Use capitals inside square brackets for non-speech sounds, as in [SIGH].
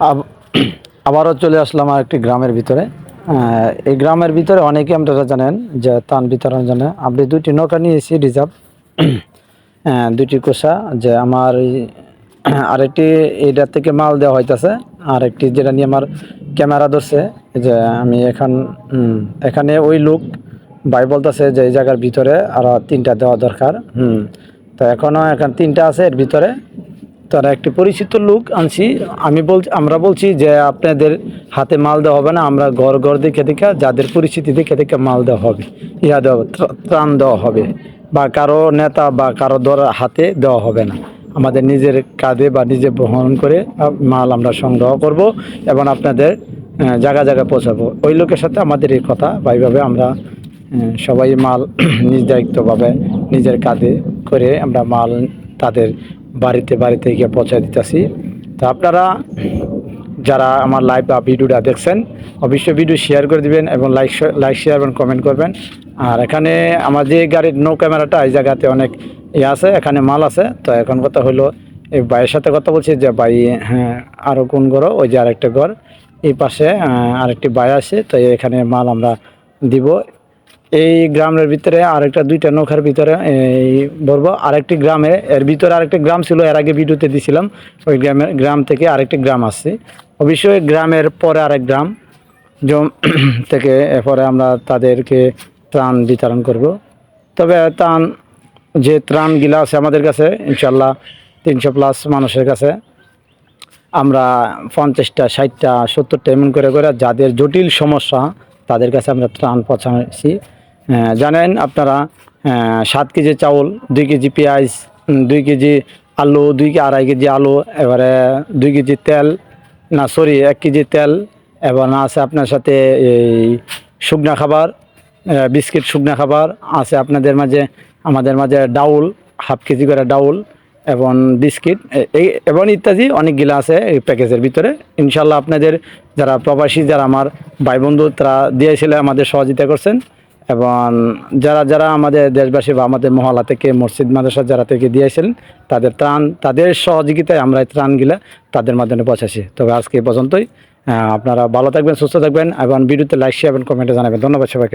আব- আবারও চলে আসলাম আর একটি গ্রামের ভিতরে। এই গ্রামের ভিতরে অনেকে আপনারা জানেন যে তান বিতরণ জানে আপনি দুটি নৌকা নিয়েছি, রিজার্ভ। [CLEARS THROAT] দুটি কোষা, যে আমার [CLEARS THROAT] আরেকটি এইটার থেকে মাল দেওয়া হইতাছে। আর একটি যেটা নিয়ে আমার ক্যামেরা ধরছে, যে আমি এখান এখানে ওই লোক ভাই বলতেছে যে এই জায়গার ভিতরে আরও তিনটা দেওয়া দরকার। হুম, তো এখনও এখন তিনটা আছে এর ভিতরে। তারা একটি পরিচিত লোক আনছি। আমি বল, আমরা বলছি যে আপনাদের হাতে মাল দেওয়া হবে না, আমরা ঘর ঘর দেখে দেখে, যাদের পরিচিতি দেখে দেখে মাল দেওয়া হবে, ইহা দেওয়া ত্রাণ দেওয়া হবে, বা কারও নেতা বা কারও ধর হাতে দেওয়া হবে না। আমাদের নিজের কাঁধে বা নিজে বহন করে মাল আমরা সংগ্রহ করব এবং আপনাদের জায়গা জায়গায় পৌঁছাবো। ওই লোকের সাথে আমাদের এই কথা, বা এইভাবে আমরা সবাই মাল [CLEARS THROAT] নিজ দায়িত্বভাবে নিজের কাঁধে করে আমরা মাল তাদের বাড়িতে বাড়িতে গিয়ে পৌঁছে দিতেছি। তো আপনারা যারা আমার লাইভ বা ভিডিওটা দেখছেন, অবশ্যই ভিডিও শেয়ার করে দিবেন এবং লাইক লাইক শেয়ার এবং কমেন্ট করবেন। আর এখানে আমার যে গাড়ির নো ক্যামেরাটা এই জায়গাতে অনেক ইয়ে আছে, এখানে মাল আছে। তো এখন কথা হলো, এই ভাইয়ের সাথে কথা বলছি যে, ভাই হ্যাঁ আরও কোন ঘর? ওই যে আরেকটা ঘর। এই পাশে আরেকটি ভাই আছে, তো এখানে মাল আমরা দিব। এই গ্রামের ভিতরে আরেকটা দুইটা নৌকার ভিতরে এই বলব আরেকটি গ্রামে এর ভিতরে আরেকটি গ্রাম ছিল এর আগে ভিডিওতে দিছিলাম। ওই গ্রামের গ্রাম থেকে আরেকটি গ্রাম আসছে অবশ্যই গ্রামের পরে আরেক গ্রাম। জম [CLEARS THROAT] থেকে এরপরে আমরা তাদেরকে ত্রাণ বিতরণ করব। তবে ত্রাণ যে ত্রাণগুলা আছে আমাদের কাছে ইনশাল্লাহ তিনশো প্লাস মানুষের কাছে আমরা পঞ্চাশটা ষাটটা সত্তরটা এমন করে করে যাদের জটিল সমস্যা তাদের কাছে আমরা ত্রাণ পৌঁছাচ্ছি আহ, জানেন আপনারা সাত কেজি চাউল, দুই কেজি পেঁয়াজ দুই কেজি আলু, দুই কে আড়াই কেজি আলু, এবারে দুই কেজি তেল, না সরি এক কেজি তেল এবং আছে আপনার সাথে এই শুকনা খাবার বিস্কিট শুকনা খাবার, আছে আপনাদের মাঝে, আমাদের মাঝে ডাউল, হাফ কেজি করে ডাউল, এবং বিস্কিট এই এবং ইত্যাদি অনেকগুলো আছে এই প্যাকেজের ভিতরে। ইনশাল্লাহ আপনাদের যারা প্রবাসী, যারা আমার ভাই বন্ধু তারা দিয়েছিল আমাদের সহযোগিতা করছেন। এবং যারা যারা আমাদের দেশবাসী বা আমাদের মহল্লা থেকে, মসজিদ, মাদ্রাসা যারা থেকে দিয়েছিলেন তাদের ত্রাণ, তাদের সহযোগিতায় আমরা এই ত্রাণগুলো তাদের মাধ্যমে পৌঁছাছি তবে আজকে এই পর্যন্তই। আপনারা ভালো থাকবেন, সুস্থ থাকবেন এবং ভিডিওতে লাইক শেয়ার এবং কমেন্টে জানাবেন। ধন্যবাদ সবাইকে।